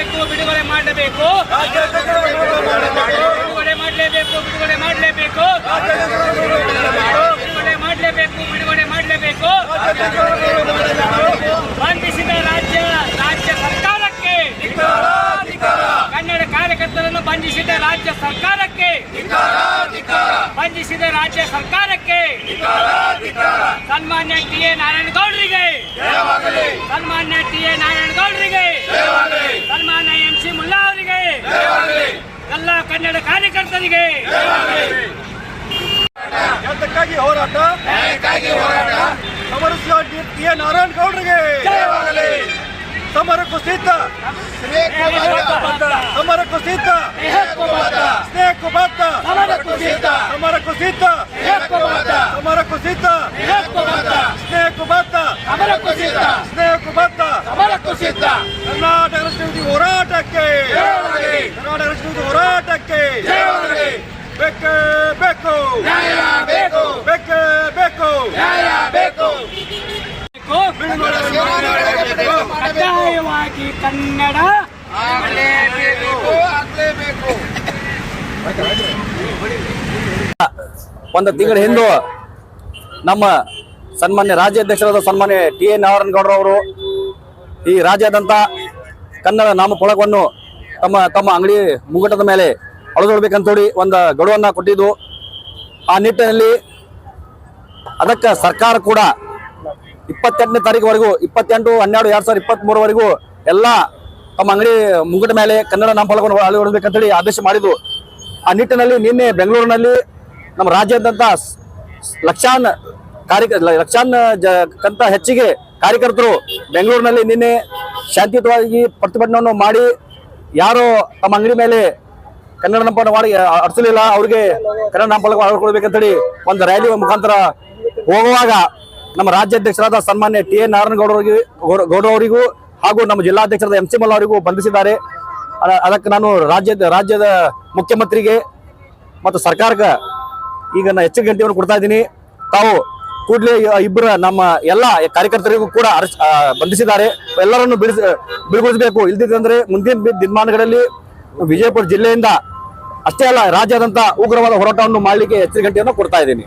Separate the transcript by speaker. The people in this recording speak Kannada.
Speaker 1: ಮಾಡಲೇಬೇಕು ಬಿಡುಗಡೆ ಮಾಡಬೇಕು. ಬಿಡುಗಡೆ ಮಾಡಲೇಬೇಕು ಬಿಡುಗಡೆ ಮಾಡಲೇಬೇಕು. ಬಿಡುಗಡೆ ಮಾಡಲೇಬೇಕು ಬಿಡುಗಡೆ ಮಾಡಲೇಬೇಕು. ಬಂಧಿಸಿದ ರಾಜ್ಯ ರಾಜ್ಯ ಸರ್ಕಾರಕ್ಕೆ. ಕನ್ನಡ ಕಾರ್ಯಕರ್ತರನ್ನು ಬಂಧಿಸಿದ ರಾಜ್ಯ ಸರ್ಕಾರಕ್ಕೆ. ಬಂಧಿಸಿದ ರಾಜ್ಯ ಸರ್ಕಾರಕ್ಕೆ. ಸನ್ಮಾನ್ಯ ಟಿ ಎ ನಾರಾಯಣಗೌಡರಿಗೆ. ಸನ್ಮಾನ್ಯ ಟಿ ಎ ನಾರಾಯಣಗೌಡರಿಗೆ ಸನ್ಮಾನ್ಯ ಎಂ ಸಿ ಮುಲ್ಲಾ ಅವರಿಗೆ ಎಲ್ಲ ಕನ್ನಡ ಕಾರ್ಯಕರ್ತರಿಗೆ.
Speaker 2: ಯಾತಕ್ಕಾಗಿ ಹೋರಾಟ? ಸಮರಿಸುವ ಟಿ ಎ ನಾರಾಯಣ ಗೌಡರಿಗೆ. ಸಮರ ಕುಸಿತ ಸಮರ ಕುಸಿತ ಸ್ನೇಹ ಬದ್ಧ. ಸಮರ ಕುಸಿತ ಸಮರ ಕುಸಿತ ಸ್ನೇಹಕ್ಕೂ ಬದ್ಧ. ಸಮರ ಕುಸಿತ ಕರ್ನಾಟಕ ರಾಷ್ಟ್ರವಿರೋಧಿ ಹೋರಾಟಕ್ಕೆ. ಕರ್ನಾಟಕ ರಕ್ಷಿಸುವುದು ಹೋರಾಟಕ್ಕೆ ಬೇಕೇ. ಬೇಕು. ಬೇಕೇ. ಬೇಕು.
Speaker 1: ಕಡ್ಡಾಯವಾಗಿ ಕನ್ನಡ
Speaker 3: ಒಂದು ತಿಂಗಳ ಹಿಂದೆ ನಮ್ಮ ಸನ್ಮಾನ್ಯ ರಾಜ್ಯಾಧ್ಯಕ್ಷರಾದ ಸನ್ಮಾನ್ಯ ಟಿ ಎನ್ ನಾರಾಯಣಗೌಡರವರು ಈ ರಾಜ್ಯಾದ್ಯಂತ ಕನ್ನಡ ನಾಮಫಲಕವನ್ನು ತಮ್ಮ ತಮ್ಮ ಅಂಗಡಿ ಮುಗಟದ ಮೇಲೆ ಅಳದೊಳ್ಬೇಕಂತೇಳಿ ಒಂದು ಗಡುವನ್ನು ಕೊಟ್ಟಿದ್ದು. ಆ ನಿಟ್ಟಿನಲ್ಲಿ ಅದಕ್ಕೆ ಸರ್ಕಾರ ಕೂಡ ಇಪ್ಪತ್ತೆಂಟನೇ ತಾರೀಕುವರೆಗೂ, ಇಪ್ಪತ್ತೆಂಟು, ಹನ್ನೆರಡು, ಎರಡು ಸಾವಿರದ ಇಪ್ಪತ್ತ್ಮೂರವರೆಗೂ ಎಲ್ಲ ತಮ್ಮ ಅಂಗಡಿ ಮುಗಟ ಮೇಲೆ ಕನ್ನಡ ನಾಮಫಲಕವನ್ನು ಹೇಳಿ ಆದೇಶ ಮಾಡಿದ್ದು. ಆ ನಿಟ್ಟಿನಲ್ಲಿ ನಿನ್ನೆ ಬೆಂಗಳೂರಿನಲ್ಲಿ ನಮ್ಮ ರಾಜ್ಯಾದ್ಯಂತ ಲಕ್ಷಾನ್ ಕಾರ್ಯ ಲಕ್ಷಾನ್ ಕಂತ ಹೆಚ್ಚಿಗೆ ಕಾರ್ಯಕರ್ತರು ಬೆಂಗಳೂರಿನಲ್ಲಿ ನಿನ್ನೆ ಶಾಂತಿಯುತವಾಗಿ ಪ್ರತಿಭಟನೆಯನ್ನು ಮಾಡಿ ಯಾರು ತಮ್ಮ ಅಂಗಡಿ ಮೇಲೆ ಕನ್ನಡ ನಾಮಫಲಕ ಮಾಡಿ ಅರ್ಸಲಿಲ್ಲ, ಅವ್ರಿಗೆ ಕನ್ನಡ ನಾಮಫಲಕ ಹೇಳಿ ಒಂದು ರ್ಯಾಲಿ ಮುಖಾಂತರ ಹೋಗುವಾಗ ನಮ್ಮ ರಾಜ್ಯಾಧ್ಯಕ್ಷರಾದ ಸನ್ಮಾನ್ಯ ಟಿ ಎನ್ ನಾರಾಯಣಗೌಡರಿಗೆ ಗೌಡ- ಗೌಡ ಅವರಿಗೂ ಹಾಗೂ ನಮ್ಮ ಜಿಲ್ಲಾಧ್ಯಕ್ಷರಾದ ಎಂ ಸಿ ಮಲ್ಲ ಅವರಿಗೂ ಬಂಧಿಸಿದ್ದಾರೆ. ಅದಕ್ಕೆ ನಾನು ರಾಜ್ಯದ ರಾಜ್ಯದ ಮುಖ್ಯಮಂತ್ರಿಗೆ ಮತ್ತು ಸರ್ಕಾರಕ್ಕೆ ಈಗ ನಾನು ಹೆಚ್ಚು ಗಂಟೆಯನ್ನು ಕೊಡ್ತಾ ಇದ್ದೀನಿ. ತಾವು ಕೂಡಲೇ ಇಬ್ಬರ ನಮ್ಮ ಎಲ್ಲ ಕಾರ್ಯಕರ್ತರಿಗೂ ಕೂಡ ಬಂಧಿಸಿದ್ದಾರೆ ಎಲ್ಲರನ್ನು ಬಿಡಿಸಿ, ಬಿಡುಗೊಳಿಸಬೇಕು. ಇಲ್ದಿದ್ದಂದ್ರೆ ಮುಂದಿನ ದಿನಮಾನಗಳಲ್ಲಿ ವಿಜಯಪುರ ಜಿಲ್ಲೆಯಿಂದ ಅಷ್ಟೇ ಅಲ್ಲ, ರಾಜ್ಯಾದ್ಯಂತ ಉಗ್ರವಾದ ಹೋರಾಟವನ್ನು ಮಾಡಲಿಕ್ಕೆ ಎಚ್ಚರಿಕೆಯನ್ನು ಕೊಡ್ತಾ ಇದ್ದೀನಿ.